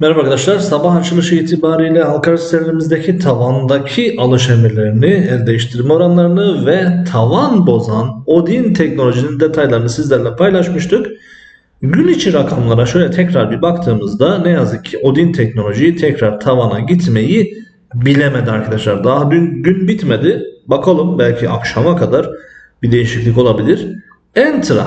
Merhaba arkadaşlar. Sabah açılışı itibariyle halka arz sitelerimizdeki tavandaki alış emirlerini, el değiştirme oranlarını ve tavan bozan Odin teknolojinin detaylarını sizlerle paylaşmıştık. Gün içi rakamlara şöyle tekrar bir baktığımızda ne yazık ki Odin teknolojiyi tekrar tavana gitmeyi bilemedi arkadaşlar. Daha dün gün bitmedi. Bakalım belki akşama kadar bir değişiklik olabilir. Entra.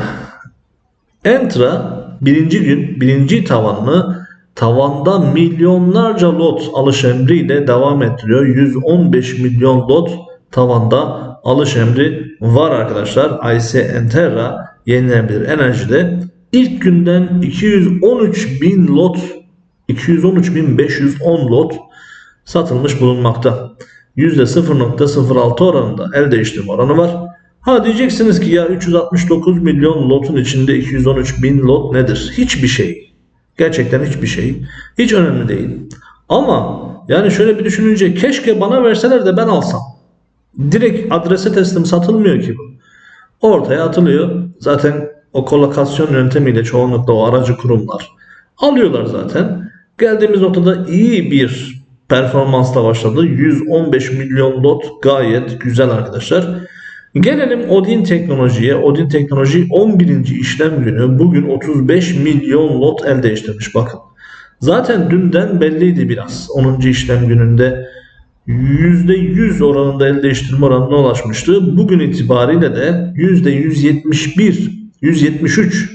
Entra birinci gün birinci tavanını tavanda milyonlarca lot alış emriyle devam ettiriyor. 115 milyon lot tavanda alış emri var arkadaşlar. IC Enterra yenilenebilir enerjide ilk günden 213 bin lot 213.510 lot satılmış bulunmakta. %0.06 oranında el değiştirme oranı var. Ha diyeceksiniz ki ya 369 milyon lotun içinde 213 bin lot nedir? Hiçbir şey. Gerçekten hiçbir şey. Hiç önemli değil. Ama yani şöyle bir düşününce keşke bana verseler de ben alsam. Direkt adrese teslim satılmıyor ki bu. Ortaya atılıyor. Zaten o kolokasyon yöntemiyle çoğunlukla o aracı kurumlar alıyorlar zaten. Geldiğimiz noktada iyi bir performansla başladı. 115 milyon lot gayet güzel arkadaşlar. Gelelim Odin Teknoloji'ye. Odin Teknoloji 11. işlem günü bugün 35 milyon lot el değiştirmiş bakın. Zaten dünden belliydi biraz. 10. işlem gününde %100 oranında el değiştirme oranına ulaşmıştı. Bugün itibariyle de %171, 173,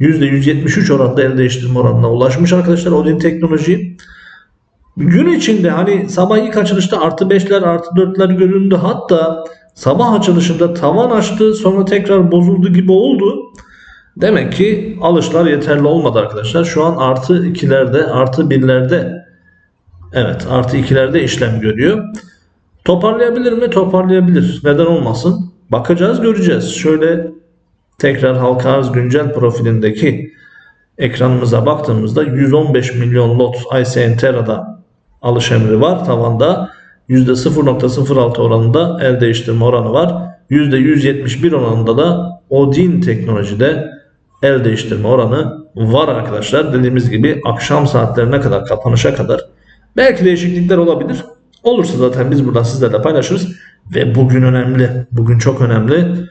%173 oranında el değiştirme oranına ulaşmış arkadaşlar Odin Teknoloji. Gün içinde hani sabah ilk açılışta artı 5'ler artı 4'ler göründü. Hatta sabah açılışında tavan açtı sonra tekrar bozuldu gibi oldu. Demek ki alışlar yeterli olmadı arkadaşlar. Şu an artı 2'lerde artı 1'lerde evet artı 2'lerde işlem görüyor. Toparlayabilir mi? Toparlayabilir. Neden olmasın? Bakacağız göreceğiz. Şöyle tekrar halka arz güncel profilindeki ekranımıza baktığımızda 115 milyon lot ICN Terra'da alış emri var tavanda. %0.06 oranında el değiştirme oranı var. %171 oranında da Odin teknolojide el değiştirme oranı var arkadaşlar. Dediğimiz gibi akşam saatlerine kadar kapanışa kadar belki değişiklikler olabilir. Olursa zaten biz buradan sizlerle paylaşırız. Ve bugün önemli. Bugün çok önemli.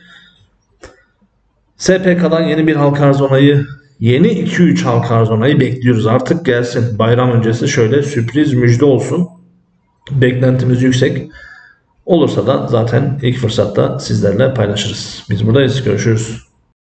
SPK'dan yeni bir halka arz onayı Yeni 2-3 halka arz onayı bekliyoruz. Artık gelsin. Bayram öncesi şöyle sürpriz müjde olsun. Beklentimiz yüksek. Olursa da zaten ilk fırsatta sizlerle paylaşırız. Biz buradayız. Görüşürüz.